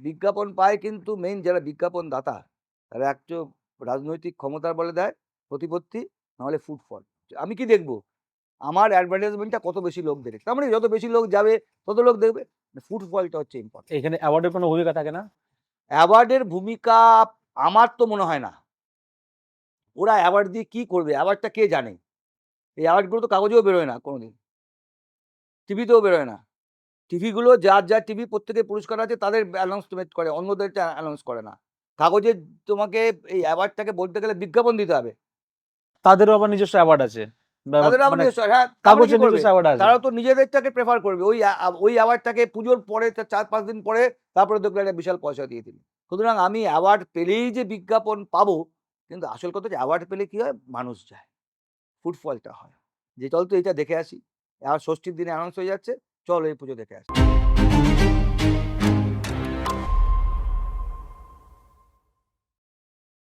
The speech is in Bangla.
বিজ্ঞাপন পায় কিন্তু মেইন যারা বিজ্ঞাপন দাতা তারা একটু রাজনৈতিক ক্ষমতার বলে দেয় প্রতিপত্তি নাহলে ফুটফল আমি কি দেখব? আমার অ্যাডভার্টাইজমেন্টটা কত বেশি লোক দেখে তার মানে যত বেশি লোক যাবে তত লোক দেখবে। ফুটফলটা হচ্ছে ইম্পর্টেন্ট এখানে অ্যাওয়ার্ডের কোনো ভূমিকা থাকে না? অ্যাওয়ার্ডের ভূমিকা আমার তো মনে হয় না। ওরা অ্যাওয়ার্ড দিয়ে কি করবে? অ্যাওয়ার্ডটা কে জানে? এই অ্যাওয়ার্ডগুলো তো কাগজেও বেরোয় না কোনোদিন। টিভিতেও বেরোয় না। টিভিগুলো যার যার টিভি প্রত্যেকের পুরস্কার আছে তাদের অ্যানাউন্সমেন্ট করে অন্যদেরটা অ্যানাউন্স করে না। কাগজে তোমাকে এই অ্যাওয়ার্ডটাকে বলতে গেলে বিজ্ঞাপন দিতে হবে। তাদেরও আবার নিজস্ব অ্যাওয়ার্ড আছে। মানে হ্যাঁ তারাও তো নিজেদেরটাকে প্রেফার করবে। ওই ওই অ্যাওয়ার্ডটাকে পুজোর পরে চার পাঁচ দিন পরে তারপরে দেখলে একটা বিশাল পয়সা দিয়ে দিল সুতরাং আমি অ্যাওয়ার্ড পেলেই যে বিজ্ঞাপন পাবো কিন্তু আসল কথা হচ্ছে অ্যাওয়ার্ড পেলে কি হয়? মানুষ যায়। ফুটফলটা হয়। যে চল তো এটা দেখে আসি। আর ষষ্ঠীর দিনে অ্যানাউন্স হয়ে যাচ্ছে। le he 就得干